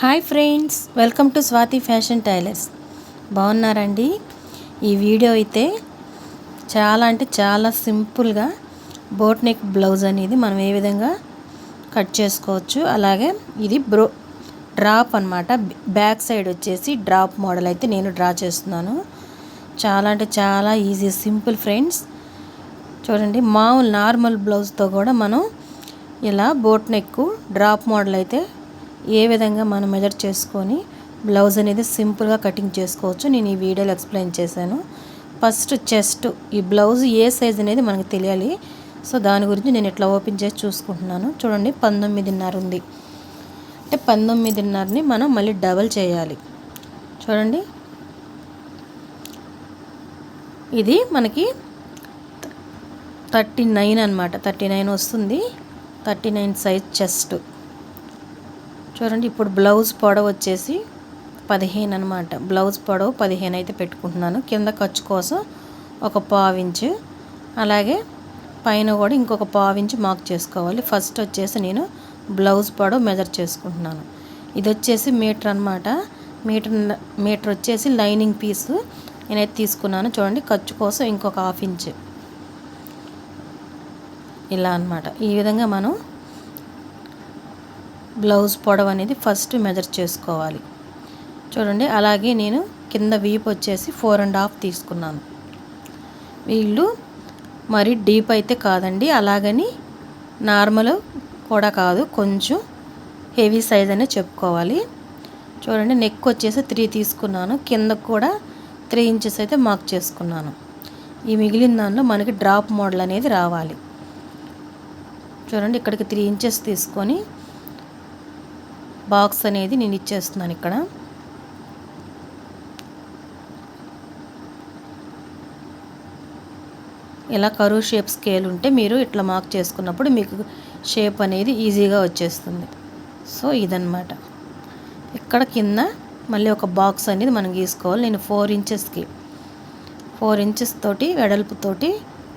Hi friends welcome to Swathi fashion tailors. బాగున్నారండి? ఈ video అయితే చాలా అంటే చాలా సింపుల్గా బోట్ నెక్ బ్లౌజ్ అనేది మనం ఏ విధంగా కట్ చేసుకోవచ్చు. అలాగే ఇది బ్రో డ్రాప్ అనమాట బ్యాక్ సైడ్ వచ్చేసి డ్రాప్ మోడల్ అయితే నేను డ్రా చేస్తున్నాను. చాలా అంటే చాలా ఈజీ సింపుల్ ఫ్రెండ్స్. చూడండి మామూలు నార్మల్ బ్లౌజ్తో కూడా మనం ఇలా బోట్ నెక్ డ్రాప్ మోడల్ అయితే ఏ విధంగా మనం మెజర్ చేసుకొని బ్లౌజ్ అనేది సింపుల్గా కటింగ్ చేసుకోవచ్చు. నేను ఈ వీడియోలో ఎక్స్ప్లెయిన్ చేశాను. ఫస్ట్ చెస్ట్ ఈ బ్లౌజ్ ఏ సైజ్ అనేది మనకు తెలియాలి. సో దాని గురించి నేను ఇట్లా ఓపెన్ చేసి చూసుకుంటున్నాను. చూడండి పంతొమ్మిదిన్నర ఉంది. అంటే పంతొమ్మిదిన్నరని మనం మళ్ళీ డబల్ చేయాలి. చూడండి. ఇది మనకి థర్టీ నైన్ అనమాట థర్టీ నైన్ వస్తుంది. థర్టీ నైన్ సైజ్ చెస్ట్ చూడండి ఇప్పుడు బ్లౌజ్ పొడవు వచ్చేసి పదిహేను అనమాట బ్లౌజ్ పొడవు పదిహేను అయితే పెట్టుకుంటున్నాను. కింద ఖర్చు కోసం ఒక పావించు అలాగే పైన కూడా ఇంకొక పావించు మార్క్ చేసుకోవాలి. ఫస్ట్ వచ్చేసి నేను బ్లౌజ్ పొడవు మెజర్ చేసుకుంటున్నాను. ఇది వచ్చేసి మీటర్ అనమాట మీటర్ మీటర్ వచ్చేసి లైనింగ్ పీస్ నేనైతే తీసుకున్నాను. చూడండి ఖర్చు కోసం ఇంకొక హాఫ్ ఇంచ్. ఇలా అనమాట ఈ విధంగా మనం బ్లౌజ్ పొడవు అనేది ఫస్ట్ మెజర్ చేసుకోవాలి. చూడండి అలాగే నేను కింద వీప్ వచ్చేసి ఫోర్ అండ్ హాఫ్ తీసుకున్నాను. వీళ్ళు మరి డీప్ అయితే కాదండి అలాగని నార్మల్ కూడా కాదు కొంచెం హెవీ సైజ్ అనే చెప్పుకోవాలి. చూడండి నెక్ వచ్చేసి త్రీ తీసుకున్నాను కింద కూడా త్రీ ఇంచెస్ అయితే మార్క్ చేసుకున్నాను. ఈ మిగిలిన దానిలో మనకి డ్రాప్ మోడల్ అనేది రావాలి. చూడండి ఇక్కడికి త్రీ ఇంచెస్ తీసుకొని బాక్స్ అనేది నేను ఇచ్చేస్తున్నాను ఇక్కడ. ఇలా కరువు షేప్ స్కేల్ ఉంటే మీరు ఇట్లా మార్క్ చేసుకున్నప్పుడు మీకు షేప్ అనేది ఈజీగా వచ్చేస్తుంది. సో ఇదనమాట ఇక్కడ కింద మళ్ళీ ఒక బాక్స్ అనేది మనం గీసుకోవాలి. నేను ఫోర్ ఇంచెస్కి ఫోర్ ఇంచెస్ తోటి వెడల్పుతోటి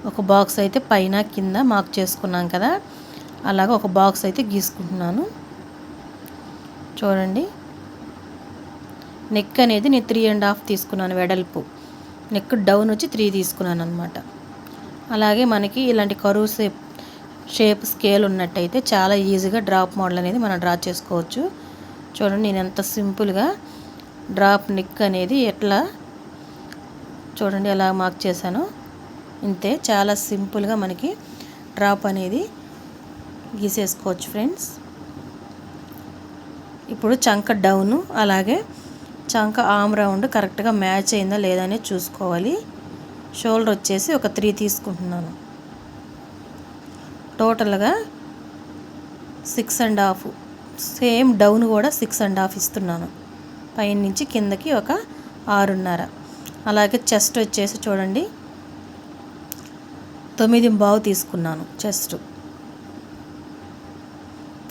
ఒక బాక్స్ అయితే పైన కింద మార్క్ చేసుకున్నాం కదా. అలాగ ఒక బాక్స్ అయితే గీసుకుంటున్నాను. చూడండి. నెక్ అనేది నేను త్రీ అండ్ హాఫ్ తీసుకున్నాను వెడల్పు. నెక్ డౌన్ వచ్చి త్రీ తీసుకున్నాను అనమాట అలాగే మనకి ఇలాంటి కరువు షేప్ షేప్ స్కేల్ ఉన్నట్టయితే చాలా ఈజీగా డ్రాప్ మోడల్ అనేది మనం డ్రా చేసుకోవచ్చు. చూడండి నేను ఎంత సింపుల్గా డ్రాప్ నెక్ అనేది ఎట్లా చూడండి ఎలా మార్క్ చేశాను. ఇంతే చాలా సింపుల్గా మనకి డ్రాప్ అనేది గీసేసుకోవచ్చు ఫ్రెండ్స్ ఇప్పుడు చంక డౌను అలాగే చంక ఆమ్ రౌండ్ కరెక్ట్గా మ్యాచ్ అయిందా లేదా అనేది చూసుకోవాలి. షోల్డర్ వచ్చేసి ఒక త్రీ తీసుకుంటున్నాను. టోటల్గా six and half same down కూడా సిక్స్ అండ్ హాఫ్ ఇస్తున్నాను. పైన నుంచి కిందకి ఒక ఆరున్నర. అలాగే చెస్ట్ వచ్చేసి చూడండి తొమ్మిది బావు తీసుకున్నాను చెస్ట్.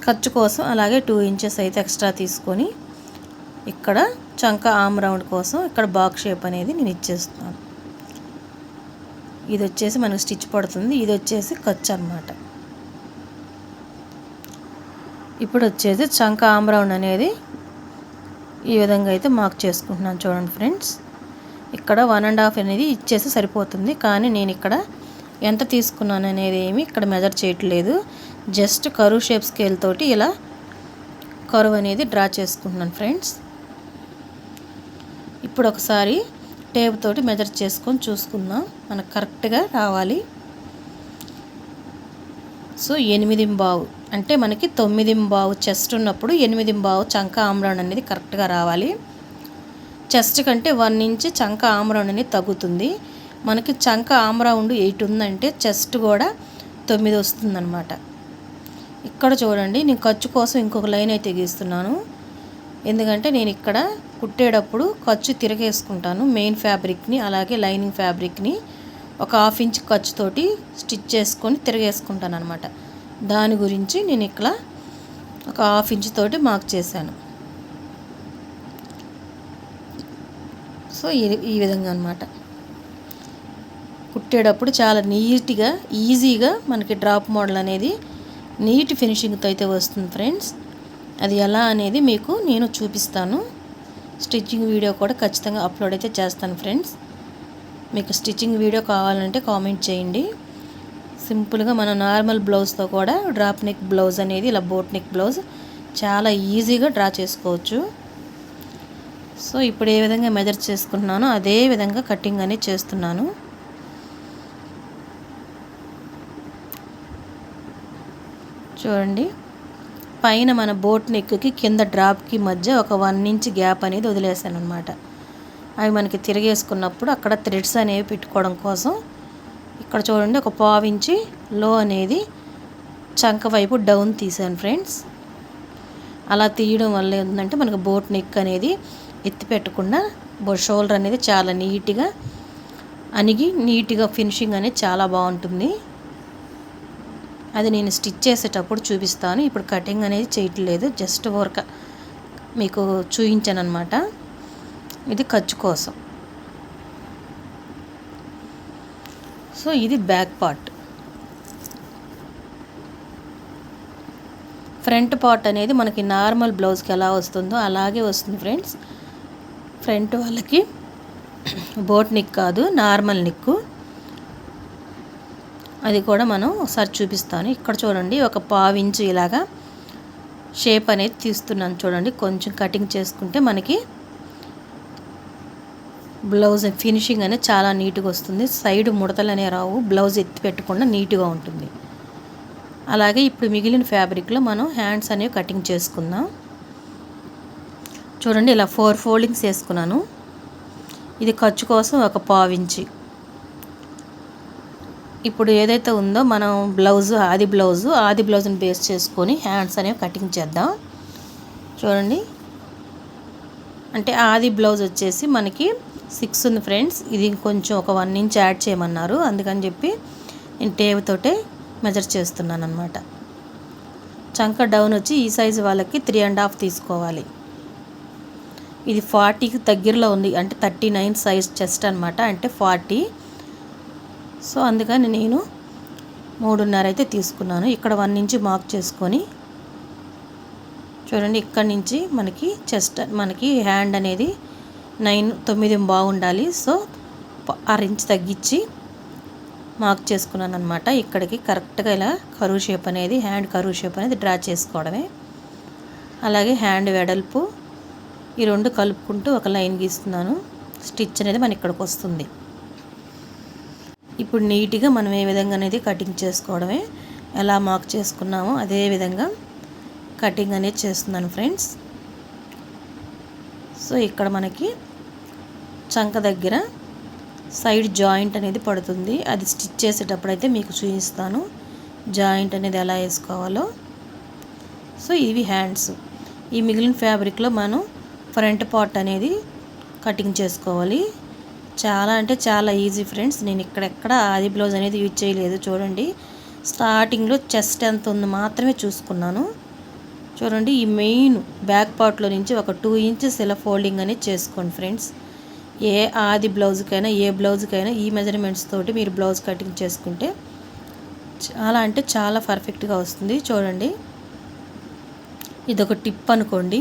ఖర్చు కోసం అలాగే టూ ఇంచెస్ అయితే ఎక్స్ట్రా తీసుకొని ఇక్కడ చంక ఆమ్ రౌండ్ కోసం ఇక్కడ బాక్స్ షేప్ అనేది నేను ఇచ్చేస్తున్నాను. ఇది వచ్చేసి మనకు స్టిచ్ పడుతుంది. ఇది వచ్చేసి ఖర్చు అనమాట ఇప్పుడు వచ్చేసి చంక ఆమ్ రౌండ్ అనేది ఈ విధంగా అయితే మార్క్ చేసుకుంటున్నాను చూడండి ఫ్రెండ్స్. ఇక్కడ వన్ అండ్ హాఫ్ అనేది ఇచ్చేసి సరిపోతుంది. కానీ నేను ఇక్కడ ఎంత తీసుకున్నాను అనేది ఏమి ఇక్కడ మెజర్ చేయట్లేదు. జస్ట్ కరువు షేప్ స్కేల్ తోటి ఇలా కరువు అనేది డ్రా చేసుకుంటున్నాను ఫ్రెండ్స్. ఇప్పుడు ఒకసారి టేప్ తోటి మెజర్ చేసుకొని చూసుకుందాం. మనకు కరెక్ట్గా రావాలి. సో ఎనిమిది బావు అంటే మనకి తొమ్మిది బావు చెస్ట్ ఉన్నప్పుడు ఎనిమిది బావు చంక ఆమ్రౌండ్ అనేది కరెక్ట్గా రావాలి. చెస్ట్ కంటే వన్ ఇంచ్ చంక ఆమ్రౌండ్ అనేది తగ్గుతుంది. మనకి చంక ఆమ్రౌండ్ ఎయిట్ ఉందంటే చెస్ట్ కూడా తొమ్మిది వస్తుందన్నమాట. ఇక్కడ చూడండి నేను ఖర్చు కోసం ఇంకొక లైన్ అయితే గీస్తున్నాను. ఎందుకంటే నేను ఇక్కడ కుట్టేటప్పుడు ఖర్చు తిరగేసుకుంటాను మెయిన్ ఫ్యాబ్రిక్ని అలాగే లైనింగ్ ఫ్యాబ్రిక్ని ఒక హాఫ్ ఇంచ్ ఖర్చుతోటి స్టిచ్ చేసుకొని తిరగేసుకుంటాను అనమాట దాని గురించి నేను ఇక్కడ ఒక హాఫ్ ఇంచ్ తోటి మార్క్ చేశాను. సో ఈ ఈ విధంగా అనమాట కుట్టేటప్పుడు చాలా నీట్గా ఈజీగా మనకి డ్రాప్ మోడల్ అనేది నీట్ ఫినిషింగ్తో అయితే వస్తుంది ఫ్రెండ్స్. అది ఎలా అనేది మీకు నేను చూపిస్తాను. స్టిచ్చింగ్ వీడియో కూడా ఖచ్చితంగా అప్లోడ్ అయితే చేస్తాను ఫ్రెండ్స్. మీకు స్టిచ్చింగ్ వీడియో కావాలంటే కామెంట్ చేయండి. సింపుల్గా మన నార్మల్ బ్లౌజ్తో కూడా డ్రాప్ నెక్ బ్లౌజ్ అనేది ఇలా బోట్ నెక్ బ్లౌజ్ చాలా ఈజీగా డ్రా చేసుకోవచ్చు. సో ఇప్పుడు ఏ విధంగా మెజర్ చేసుకుంటున్నానో అదే విధంగా కటింగ్ అనేది చేస్తున్నాను. చూడండి. పైన మన బోట్ నెక్కి కింద డ్రాప్కి మధ్య ఒక వన్ ఇంచ్ గ్యాప్ అనేది వదిలేసాను అనమాట అవి మనకి తిరిగేసుకున్నప్పుడు అక్కడ థ్రెడ్స్ అనేవి పెట్టుకోవడం కోసం ఇక్కడ చూడండి ఒక పావు ఇంచి లో అనేది చంక వైపు డౌన్ తీసాను ఫ్రెండ్స్. అలా తీయడం వల్ల ఏంటంటే మనకు బోట్ నెక్ అనేది ఎత్తి పెట్టకుండా షోల్డర్ అనేది చాలా నీట్గా అణిగి నీట్గా ఫినిషింగ్ అనేది చాలా బాగుంటుంది. అది నేను స్టిచ్ చేసేటప్పుడు చూపిస్తాను. ఇప్పుడు కటింగ్ అనేది చేయట్లేదు జస్ట్ వర్క్ మీకు చూపించాను అనమాట ఇది ఖర్చు కోసం. సో ఇది బ్యాక్ పార్ట్. ఫ్రంట్ పార్ట్ అనేది మనకి నార్మల్ బ్లౌజ్కి ఎలా వస్తుందో అలాగే వస్తుంది ఫ్రెండ్స్. ఫ్రంట్ వాళ్ళకి బోట్ నిక్ కాదు నార్మల్ నిక్కు. అది కూడా మనం ఒకసారి చూపిస్తాను. ఇక్కడ చూడండి ఒక పావించు ఇలాగా షేప్ అనేది తీస్తున్నాను చూడండి. కొంచెం కటింగ్ చేసుకుంటే మనకి బ్లౌజ్ ఫినిషింగ్ అనేది చాలా నీట్గా వస్తుంది. సైడ్ ముడతలు అనే రావు. బ్లౌజ్ ఎత్తి పెట్టకుండా నీట్గా ఉంటుంది. అలాగే ఇప్పుడు మిగిలిన ఫ్యాబ్రిక్లో మనం హ్యాండ్స్ అనేవి కటింగ్ చేసుకుందాం. చూడండి ఇలా ఫోర్ ఫోల్డింగ్స్ వేసుకున్నాను. ఇది ఖర్చు కోసం ఒక పావించి. ఇప్పుడు ఏదైతే ఉందో మనం బ్లౌజ్ ఆది బ్లౌజు ఆది బ్లౌజ్ని బేస్ చేసుకొని హ్యాండ్స్ అనేవి కటింగ్ చేద్దాం. చూడండి. అంటే ఆది బ్లౌజ్ వచ్చేసి మనకి సిక్స్ ఉంది ఫ్రెండ్స్. ఇది కొంచెం ఒక వన్ ఇంచ్ యాడ్ చేయమన్నారు. అందుకని చెప్పి నేను టేవ్ తోటే మెజర్ చేస్తున్నాను అనమాట చంక డౌన్ వచ్చి ఈ సైజు వాళ్ళకి త్రీ అండ్ హాఫ్ తీసుకోవాలి. ఇది ఫార్టీకి దగ్గరలో ఉంది. అంటే థర్టీ నైన్ సైజ్ చెస్ట్ అనమాట అంటే ఫార్టీ సో అందుకని నేను మూడున్నర అయితే తీసుకున్నాను. ఇక్కడ వన్ నుంచి మార్క్ చేసుకొని చూడండి ఇక్కడ నుంచి మనకి చెస్ట్ మనకి హ్యాండ్ అనేది నైన్ తొమ్మిది బాగుండాలి. సో ఆరు ఇంచ్ తగ్గించి మార్క్ చేసుకున్నాను అనమాట ఇక్కడికి కరెక్ట్గా ఇలా కరువు షేప్ అనేది హ్యాండ్ కరువు షేప్ అనేది డ్రా చేసుకోవడమే. అలాగే హ్యాండ్ వెడల్పు ఈ రెండు కలుపుకుంటూ ఒక లైన్ గీస్తున్నాను. స్టిచ్ అనేది మన ఇక్కడికి వస్తుంది. ఇప్పుడు నీట్గా మనం ఏ విధంగా అనేది కటింగ్ చేసుకోవడమే ఎలా మార్క్ చేసుకున్నామో అదే విధంగా కటింగ్ అనేది చేస్తున్నాను ఫ్రెండ్స్. సో ఇక్కడ మనకి చంక దగ్గర సైడ్ జాయింట్ అనేది పడుతుంది. అది స్టిచ్ చేసేటప్పుడు అయితే మీకు చూపిస్తాను జాయింట్ అనేది ఎలా వేసుకోవాలో. సో ఇవి హ్యాండ్స్. ఈ మిగిలిన ఫ్యాబ్రిక్లో మనం ఫ్రంట్ పార్ట్ అనేది కటింగ్ చేసుకోవాలి. చాలా అంటే చాలా ఈజీ ఫ్రెండ్స్ నేను ఇక్కడెక్కడ ఆది బ్లౌజ్ అనేది యూజ్ చేయలేదు. చూడండి. స్టార్టింగ్లో చెస్ట్ ఎంత ఉంది మాత్రమే చూసుకున్నాను. చూడండి ఈ మెయిన్ బ్యాక్ పార్ట్లో నుంచి ఒక టూ ఇంచెస్ ఇలా ఫోల్డింగ్ అనేది చేసుకోండి ఫ్రెండ్స్ ఏ ఆది బ్లౌజ్కైనా ఏ బ్లౌజ్కైనా ఈ మెజర్మెంట్స్ తోటి మీరు బ్లౌజ్ కటింగ్ చేసుకుంటే చాలా అంటే చాలా పర్ఫెక్ట్గా వస్తుంది. చూడండి. ఇదొక టిప్ అనుకోండి.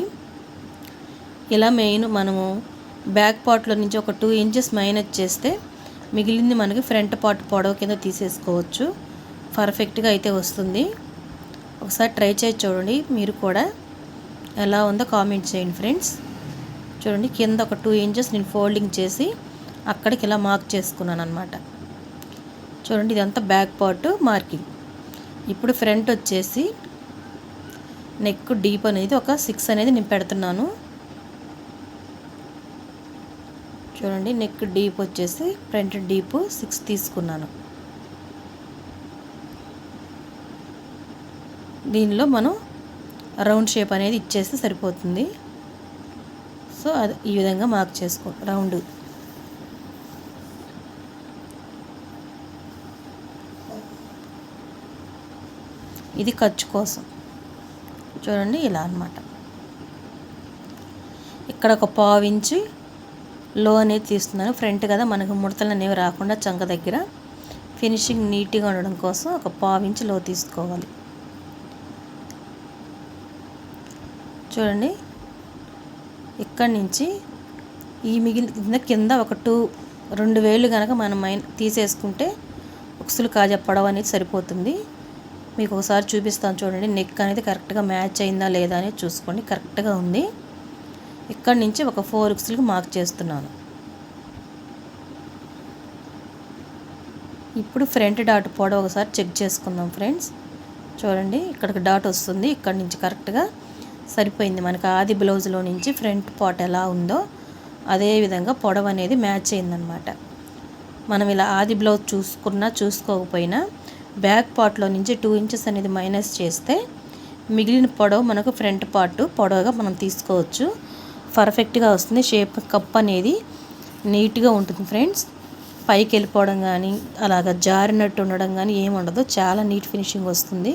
ఇలా మెయిన్ మనము బ్యాక్ పార్ట్లో నుంచి ఒక టూ ఇంచెస్ మైనస్ చేస్తే మిగిలింది మనకి ఫ్రంట్ పార్ట్ పొడవు కింద తీసేసుకోవచ్చు. పర్ఫెక్ట్గా అయితే వస్తుంది. ఒకసారి ట్రై చేసి చూడండి. మీరు కూడా ఎలా ఉందో కామెంట్ చేయండి ఫ్రెండ్స్. చూడండి కింద ఒక టూ ఇంచెస్ నేను ఫోల్డింగ్ చేసి అక్కడికి ఇలా మార్క్ చేసుకున్నాను అనమాట చూడండి ఇదంతా బ్యాక్ పార్ట్ మార్కింగ్. ఇప్పుడు ఫ్రంట్ వచ్చేసి నెక్ డీప్ అనేది ఒక సిక్స్ అనేది నేను పెడుతున్నాను. చూడండి నెక్ డీప్ వచ్చేసి ఫ్రంట్ డీప్ సిక్స్ తీసుకున్నాను. దీనిలో మనం రౌండ్ షేప్ అనేది ఇచ్చేస్తే సరిపోతుంది. సో అది ఈ విధంగా మార్క్ చేసుకో రౌండ్ ఇది ఖర్చు కోసం. చూడండి ఇలా అనమాట ఇక్కడ ఒక పావు ఇంచు లో అనేది తీస్తున్నాను. ఫ్రంట్ కదా మనకు ముడతలు అనేవి రాకుండా చంక దగ్గర ఫినిషింగ్ నీట్గా ఉండడం కోసం ఒక పావు లో తీసుకోవాలి. చూడండి ఇక్కడి నుంచి ఈ మిగిలిన కింద ఒక టూ రెండు వేలు కనుక మనం మైన తీసేసుకుంటే ఉక్సులు కాజా పడవ అనేది సరిపోతుంది. మీకు ఒకసారి చూపిస్తాను చూడండి నెక్ అనేది కరెక్ట్గా మ్యాచ్ అయిందా లేదా అనేది చూసుకోండి. కరెక్ట్గా ఉంది. ఇక్కడి నుంచి ఒక ఫోర్ ఉక్సులకి మార్క్ చేస్తున్నాను. ఇప్పుడు ఫ్రంట్ డాట్ పొడవు ఒకసారి చెక్ చేసుకుందాం ఫ్రెండ్స్. చూడండి ఇక్కడికి డాట్ వస్తుంది. ఇక్కడ నుంచి కరెక్ట్గా సరిపోయింది. మనకి ఆది బ్లౌజ్లో నుంచి ఫ్రంట్ పాట్ ఎలా ఉందో అదే విధంగా పొడవు అనేది మ్యాచ్ అయిందనమాట మనం ఇలా ఆది బ్లౌజ్ చూసుకున్నా చూసుకోకపోయినా బ్యాక్ పార్ట్లో నుంచి టూ ఇంచెస్ అనేది మైనస్ చేస్తే మిగిలిన పొడవు మనకు ఫ్రంట్ పార్ట్ పొడవుగా మనం తీసుకోవచ్చు. పర్ఫెక్ట్గా వస్తుంది. షేప్ కప్ అనేది నీట్గా ఉంటుంది ఫ్రెండ్స్. పైకి వెళ్ళిపోవడం కానీ అలాగ జారినట్టు ఉండడం కానీ ఏమి ఉండదు. చాలా నీట్ ఫినిషింగ్ వస్తుంది.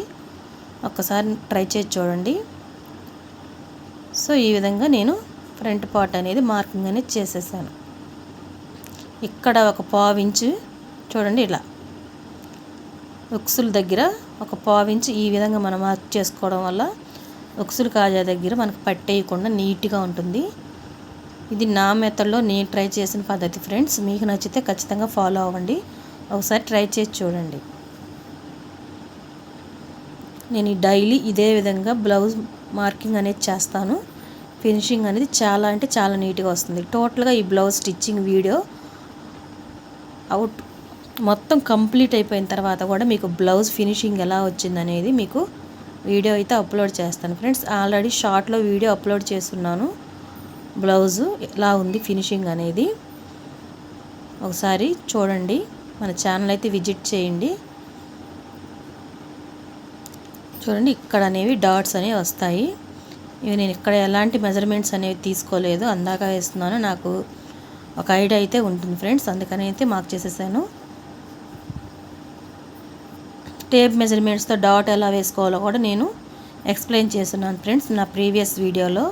ఒక్కసారి ట్రై చేసి చూడండి. సో ఈ విధంగా నేను ఫ్రంట్ పార్ట్ అనేది మార్కింగ్ అనేది చేసేసాను. ఇక్కడ ఒక పావించు చూడండి ఇలా. ఉక్సుల దగ్గర ఒక పావించి ఈ విధంగా మనం మార్క్ చేసుకోవడం వల్ల ఒక్సులు కాజా దగ్గర మనకు పట్టేయకుండా నీట్గా ఉంటుంది. ఇది నా మెథడ్లో నేను ట్రై చేసిన పద్ధతి ఫ్రెండ్స్. మీకు నచ్చితే ఖచ్చితంగా ఫాలో అవ్వండి. ఒకసారి ట్రై చేసి చూడండి. నేను డైలీ ఇదే విధంగా బ్లౌజ్ మార్కింగ్ అనేది చేస్తాను. ఫినిషింగ్ అనేది చాలా అంటే చాలా నీట్గా వస్తుంది. టోటల్గా ఈ బ్లౌజ్ స్టిచ్చింగ్ వీడియో అవుట్ మొత్తం కంప్లీట్ అయిపోయిన తర్వాత కూడా మీకు బ్లౌజ్ ఫినిషింగ్ ఎలా వచ్చిందనేది మీకు వీడియో అయితే అప్లోడ్ చేస్తాను. ఫ్రెండ్స్ ఆల్రెడీ షార్ట్లో వీడియో అప్లోడ్ చేస్తున్నాను. బ్లౌజు ఎలా ఉంది ఫినిషింగ్ అనేది. ఒకసారి చూడండి మన ఛానల్ అయితే విజిట్ చేయండి. చూడండి ఇక్కడ అనేవి డాట్స్ అనేవి వస్తాయి. ఇవి నేను ఇక్కడ ఎలాంటి మెజర్మెంట్స్ అనేవి తీసుకోలేదు అందాక వేస్తున్నాను. నాకు ఒక ఐడియా అయితే ఉంటుంది ఫ్రెండ్స్. అందుకని అయితే మార్క్ చేసేసాను. టేప్ మెజర్మెంట్స్తో డాట్ ఎలా వేసుకోవాలో కూడా నేను ఎక్స్ప్లెయిన్ చేస్తున్నాను ఫ్రెండ్స్. నా ప్రీవియస్ వీడియోలో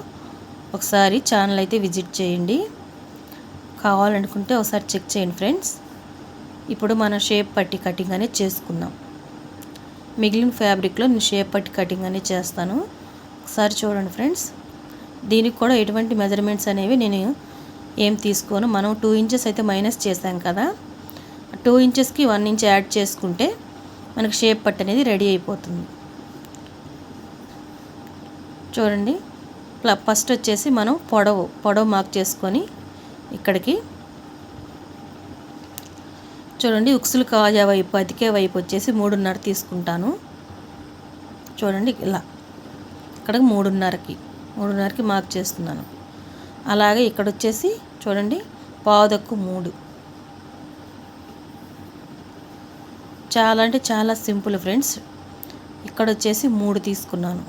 ఒకసారి ఛానల్ అయితే విజిట్ చేయండి. కావాలనుకుంటే ఒకసారి చెక్ చేయండి ఫ్రెండ్స్. ఇప్పుడు మనం షేప్ పట్టి కటింగ్ అనేది చేసుకుందాం. మిగిలిన ఫ్యాబ్రిక్లో నేను షేప్ పట్టి కటింగ్ అనేది చేస్తాను. ఒకసారి చూడండి ఫ్రెండ్స్. దీనికి కూడా ఎటువంటి మెజర్మెంట్స్ అనేవి నేను ఏం తీసుకోను. మనం టూ ఇంచెస్ అయితే మైనస్ చేసాం కదా. టూ ఇంచెస్కి వన్ ఇంచ్ యాడ్ చేసుకుంటే మనకు షేప్ పట్టు అనేది రెడీ అయిపోతుంది. చూడండి. ఫస్ట్ వచ్చేసి మనం పొడవు పొడవు మార్క్ చేసుకొని ఇక్కడికి చూడండి. ఉక్సులు కాజా వైపు అతికే వైపు వచ్చేసి మూడున్నర తీసుకుంటాను. చూడండి ఇలా. ఇక్కడ మూడున్నరకి మూడున్నరకి మార్క్ చేస్తున్నాను. అలాగే ఇక్కడ వచ్చేసి చూడండి పావుదక్కు మూడు. చాలా అంటే చాలా సింపుల్ ఫ్రెండ్స్. ఇక్కడ వచ్చేసి మూడు తీసుకున్నాను.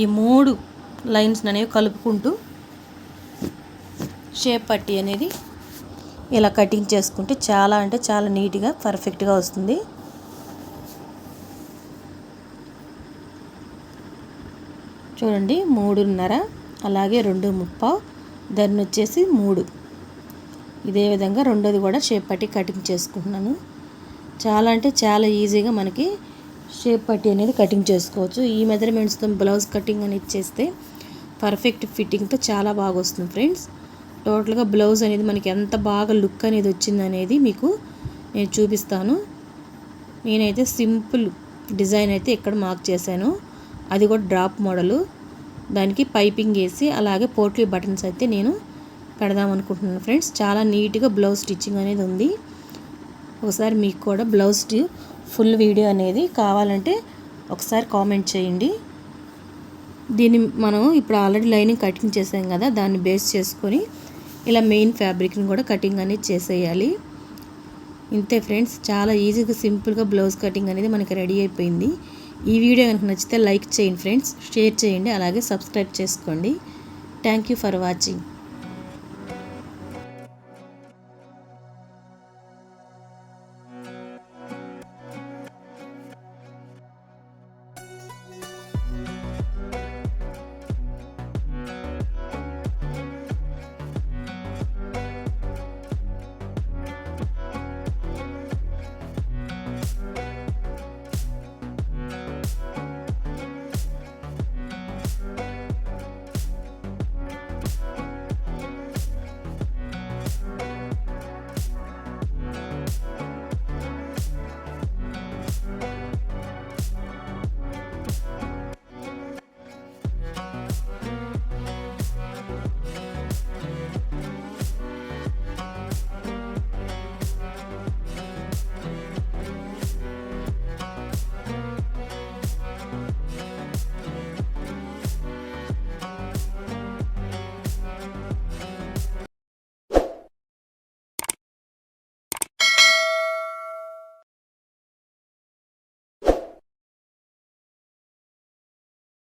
ఈ మూడు లైన్స్ అనేవి కలుపుకుంటూ షేప్ పట్టి అనేది ఇలా కటింగ్ చేసుకుంటే చాలా అంటే చాలా నీట్గా పర్ఫెక్ట్గా వస్తుంది. చూడండి మూడున్నర అలాగే రెండు ముప్పావు దాన్ని వచ్చేసి మూడు. ఇదే విధంగా రెండోది కూడా షేప్ పట్టి కటింగ్ చేసుకుంటున్నాను. చాలా అంటే చాలా ఈజీగా మనకి షేప్ పట్టి అనేది కటింగ్ చేసుకోవచ్చు. ఈ మెజర్మెంట్స్తో బ్లౌజ్ కటింగ్ అనేది చేస్తే పర్ఫెక్ట్ ఫిట్టింగ్తో చాలా బాగా వస్తుంది ఫ్రెండ్స్. టోటల్గా బ్లౌజ్ అనేది మనకి ఎంత బాగా లుక్ అనేది వచ్చింది అనేది మీకు నేను చూపిస్తాను. నేనైతే సింపుల్ డిజైన్ అయితే ఇక్కడ మార్క్ చేశాను. అది కూడా డ్రాప్ మోడలు. దానికి పైపింగ్ వేసి అలాగే పోర్ట్లీ బటన్స్ అయితే నేను పెడదాం అనుకుంటున్నాను ఫ్రెండ్స్. చాలా నీట్గా బ్లౌజ్ స్టిచ్చింగ్ అనేది ఉంది. ఒకసారి మీకు కూడా బ్లౌజ్ ఫుల్ వీడియో అనేది కావాలంటే ఒకసారి కామెంట్ చేయండి. దీన్ని మనం ఇప్పుడు ఆల్రెడీ లైనింగ్ కటింగ్ చేసాం కదా దాన్ని బేస్ చేసుకొని ఇలా మెయిన్ ఫ్యాబ్రిక్ని కూడా కటింగ్ అనేది చేసేయాలి. ఇంతే ఫ్రెండ్స్ చాలా ఈజీగా సింపుల్గా బ్లౌజ్ కటింగ్ అనేది మనకి రెడీ అయిపోయింది. ఈ వీడియో కనుక నచ్చితే లైక్ చేయండి ఫ్రెండ్స్ షేర్ చేయండి అలాగే సబ్స్క్రైబ్ చేసుకోండి. Thank you for watching